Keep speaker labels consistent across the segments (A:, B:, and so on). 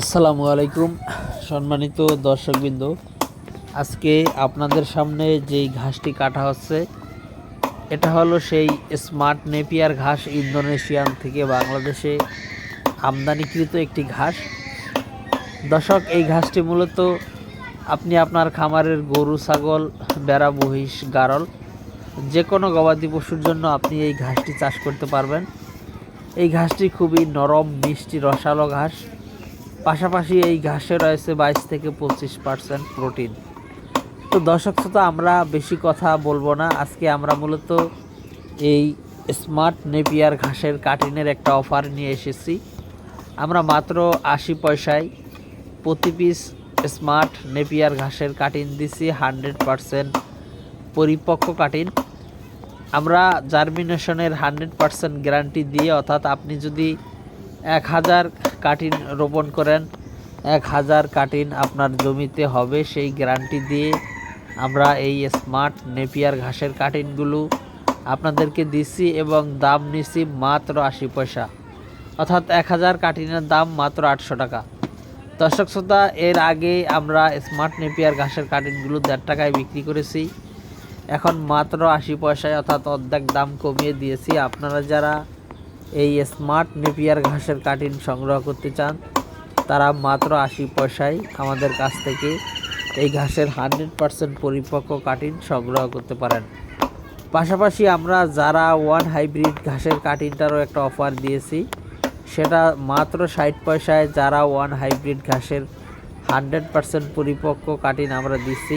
A: আসসালামু আলাইকুম, সম্মানিত দর্শকবৃন্দ। আজকে আপনাদের সামনে যেই ঘাসটি কাটা হচ্ছে, এটা হলো সেই স্মার্ট নেপিয়ার ঘাস ইন্দোনেশিয়ান থেকে বাংলাদেশে আমদানিকৃত একটি ঘাস। দর্শক, এই ঘাসটি মূলত আপনি আপনার খামারের গরু, ছাগল বেড়া মহিষ, গারল যে কোনো গবাদি পশুর জন্য আপনি এই ঘাসটি চাষ করতে পারবেন। এই ঘাসটি খুবই নরম, মিষ্টি, রসালো ঘাস। পাশাপাশি এই ঘাসে রয়েছে বাইশ থেকে পঁচিশ পার্সেন্ট প্রোটিন। তো দর্শক শ্রোতা, আমরা বেশি কথা বলব না। আজকে আমরা মূলত এই স্মার্ট নেপিয়ার ঘাসের কাটিনের একটা অফার নিয়ে এসেছি। আমরা মাত্র আশি পয়সায় প্রতি পিস স্মার্ট নেপিয়ার ঘাসের কাটিন দিছি, হান্ড্রেড পারসেন্ট পরিপক্ক কাটিন। আমরা জার্মিনেশনের হান্ড্রেড পারসেন্ট গ্যারান্টি দিয়ে, অর্থাৎ আপনি যদি এক হাজার কাটিন রোপণ করেন। এক হাজার কাটিন আপনার জমিতে হবে, সেই গ্যারান্টি দিয়ে আমরা এই স্মার্ট নেপিয়ার ঘাসের কাটিনগুলো আপনাদেরকে দিচ্ছি এবং দাম নিচ্ছি মাত্র আশি পয়সা। অর্থাৎ এক হাজার কাটিনের দাম মাত্র আটশো টাকা। দর্শক শ্রোতা, এর আগে আমরা স্মার্ট নেপিয়ার ঘাসের কাটিনগুলো দেড় টাকায় বিক্রি করেছি। এখন মাত্র আশি পয়সায় অর্থাৎ অর্ধেক দাম কমিয়ে দিয়েছি। আপনারা যারা এই স্মার্ট নেপিয়ার ঘাসের কাটিন সংগ্রহ করতে চান, তারা মাত্র আশি পয়সায় আমাদের কাছ থেকে এই ঘাসের হান্ড্রেড পারসেন্ট পরিপক্ক কাটিন সংগ্রহ করতে পারেন। পাশাপাশি আমরা যারা ওয়ান হাইব্রিড ঘাসের কাটিনটারও একটা অফার দিয়েছি, সেটা মাত্র ষাট পয়সায় যারা ওয়ান হাইব্রিড ঘাসের হান্ড্রেড পারসেন্ট পরিপক্ক কাটিন আমরা দিচ্ছি,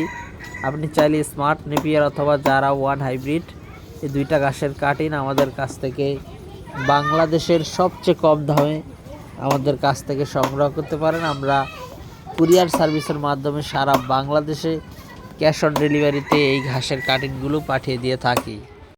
A: আপনি চাইলে স্মার্ট নেপিয়ার অথবা যারা ওয়ান হাইব্রিড এই দুইটা ঘাসের কাটিন আমাদের কাছ থেকে বাংলাদেশের সবচেয়ে কম দামে আমাদের কাছ থেকে সংগ্রহ করতে পারেন। আমরা কুরিয়ার সার্ভিসের মাধ্যমে সারা বাংলাদেশে ক্যাশ অন ডেলিভারিতে এই ঘাসের কাটিংগুলো পাঠিয়ে দিয়ে থাকি।